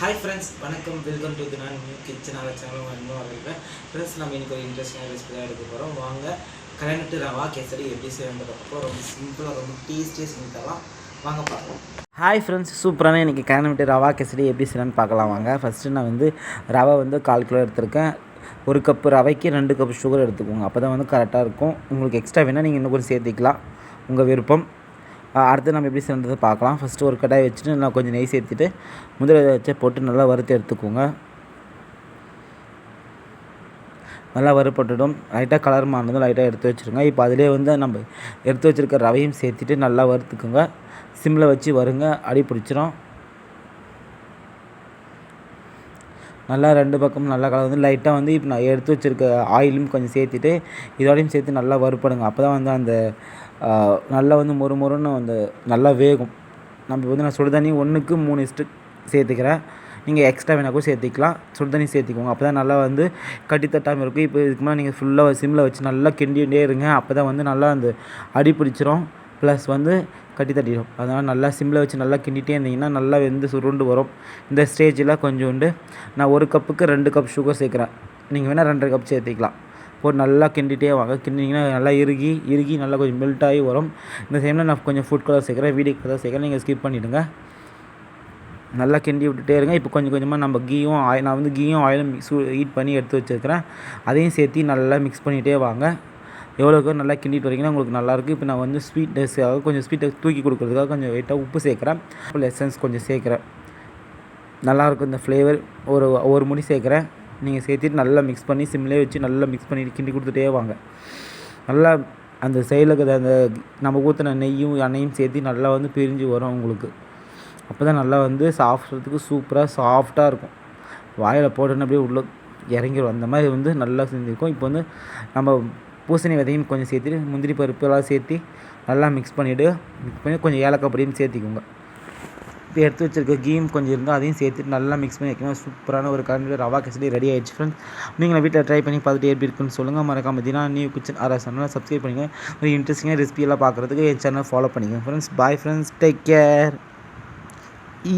Hi friends வணக்கம். Welcome to நான் new kitchen channel இன்னும் வரவேற்கிறேன் ஃப்ரெண்ட்ஸ் நம்ம இன்றைக்கி ஒரு இன்ட்ரெஸ்டிங்காக ரெசிபி தான் எடுக்க போகிறோம் வாங்க கலந்துட்டு ரவா கேசரி எப்படி செய்யணுன்றப்போ ரொம்ப சிம்பிளாக ரொம்ப டேஸ்டியாக செஞ்சு தரலாம். வாங்க பார்க்கலாம். ஹாய் ஃப்ரெண்ட்ஸ் சூப்பரான இன்றைக்கி கிளம்பிட்டு ரவா கேசரி எப்படி செய்யலான்னு பார்க்கலாம். வாங்க ஃபஸ்ட்டு நான் வந்து ரவை வந்து கால் கிலோ எடுத்திருக்கேன். ஒரு கப்பு ரவைக்கு ரெண்டு கப் சுகர் எடுத்துக்கோங்க. அப்போ தான் வந்து கரெக்டாக இருக்கும். உங்களுக்கு எக்ஸ்ட்ரா வேணால் நீங்கள் இன்னும் கொஞ்சம் சேர்த்திக்கலாம். உங்கள் விருப்பம். அடுத்து நம்ம எப்படி செய்யறது பார்க்கலாம். ஃபஸ்ட்டு ஒரு கடாய் வச்சுட்டு நான் கொஞ்சம் நெய் சேர்த்துட்டு முதல்ல வச்சு போட்டு நல்லா வறுத்து எடுத்துக்கோங்க. நல்லா வறுப்பட்டுடும் லைட்டாக கலர் மாறினதும் லைட்டாக எடுத்து வச்சுருங்க. இப்போ அதிலே வந்து நம்ம எடுத்து வச்சுருக்க ரவையும் சேர்த்துட்டு நல்லா வறுத்துக்குங்க. சிம்மில் வச்சு வருங்க. அடி பிடிச்சிரும். நல்லா ரெண்டு பக்கமும் நல்லா கலர் வந்து லைட்டாக வந்து இப்போ நான் எடுத்து வச்சுருக்க ஆயிலும் கொஞ்சம் சேர்த்துட்டு இதோடையும் சேர்த்து நல்லா வறுப்படுங்க அப்போ தான் வந்து அந்த நல்லா வந்து மொறு மொறுன்னு வந்து நல்லா வேகும். நம்ம வந்து நான் சுடுதண்ணி ஒன்றுக்கு மூணு இஸ்ட்டு சேர்த்துக்கிறேன். நீங்கள் எக்ஸ்ட்ரா வேணா கூட சேர்த்திக்கலாம். சுடுதண்ணி சேர்த்திக்கோங்க. அப்போ தான் நல்லா வந்து கட்டித்தட்டாமல் இருக்கும். இப்போ இதுக்கு மேலே நீங்கள் ஃபுல்லாக சிம்மில் வச்சு நல்லா கிண்டிகிட்டே இருங்க. அப்போ தான் வந்து நல்லா அந்த அடி பிடிச்சிரும். ப்ளஸ் வந்து கட்டி தட்டிடும். அதனால் நல்லா சிம்மில் வச்சு நல்லா கிண்டிகிட்டே இருந்தீங்கன்னா நல்லா வெந்து சுருண்டு வரும். இந்த ஸ்டேஜில் கொஞ்சோண்டு நான் ஒரு கப்புக்கு ரெண்டு கப் சுகர் சேர்க்குறேன். நீங்கள் வேணால் ரெண்டரை கப் சேர்த்திக்கலாம். போட்டு நல்லா கிண்டிகிட்டே வாங்க. கிண்டிங்கன்னா நல்லா இறுகி இறுகி நல்லா கொஞ்சம் மெல்ட் ஆகி வரும். இந்த டைமில் நான் கொஞ்சம் ஃபுட் கலர் சேர்க்குறேன் வீடியோ கலர் சேர்க்குறேன். நீங்கள் ஸ்கிப் பண்ணிவிடுங்க நல்லா கிண்டி விட்டுட்டே இருங்க. இப்போ கொஞ்சம் கொஞ்சமாக நம்ம கீயும் ஆயில் நான் வந்து கீயும் ஆயிலும் மிக்ஸ் ஹீட் பண்ணி எடுத்து வச்சுருக்கிறேன். அதையும் சேர்த்து நல்லா மிக்ஸ் பண்ணிகிட்டே வாங்க. எவ்வளோக்கு நல்லா கிண்டிட்டு வரீங்கன்னா உங்களுக்கு நல்லாயிருக்கு இப்போ நான் வந்து ஸ்வீட்னஸ்க்காக கொஞ்சம் ஸ்வீட்டை தூக்கி கொடுக்குறதுக்காக கொஞ்சம் வெயிட்டாக உப்பு சேர்க்குறேன். அப்புறம் எசன்ஸ் கொஞ்சம் சேர்க்குறேன். நல்லாயிருக்கும் இந்த ஃப்ளேவர் ஒரு ஒரு முடி சேர்க்குறேன். நீங்கள் சேர்த்துட்டு நல்லா மிக்ஸ் பண்ணி சிம்லேயே வச்சு நல்லா மிக்ஸ் பண்ணி கிண்டி கொடுத்துட்டே வாங்க. நல்லா அந்த சைடில் இருக்கிற அந்த நம்ம ஊற்றின நெய்யும் எண்ணெயும் சேர்த்து நல்லா வந்து பிரிஞ்சு வரும் உங்களுக்கு. அப்போ தான் நல்லா வந்து சாப்பிட்றதுக்கு சூப்பராக சாஃப்டாக இருக்கும். வாயில் போட்டோன்னு அப்படியே உள்ளே இறங்கிடும் அந்த மாதிரி வந்து நல்லா செஞ்சுருக்கோம். இப்போ வந்து நம்ம பூசணி விதையும் கொஞ்சம் சேர்த்துட்டு முந்திரி பருப்பு எல்லாம் சேர்த்து நல்லா மிக்ஸ் பண்ணிவிட்டு மிக்ஸ் பண்ணி கொஞ்சம் ஏலக்காய் பொடியும் சேர்த்திக்கோங்க. எடுத்து வச்சிருக்க கீம் கொஞ்சம் இருந்தால் அதையும் சேர்த்துட்டு நல்லா மிக்ஸ் பண்ணி வைக்கணும். சூப்பரான ஒரு கரண்ட் ரவா கேசரி ரெடி ஆயிடுச்சு ஃப்ரெண்ட்ஸ் நீங்கள் வீட்டில் ட்ரை பண்ணி பார்த்துட்டு எப்படி இருக்குன்னு சொல்லுங்கள் மறக்காம தினா நியூ கிச்சன் ஆர் சேனலில் சப்ஸ்கிரைப் பண்ணிக்கோங்க. ஒரு இன்ட்ரெஸ்டிங்காக ரெசிபியெல்லாம் பார்க்குறதுக்கு என் சேனல் ஃபாலோ பண்ணிக்கோங்க friends bye friends take care ஈ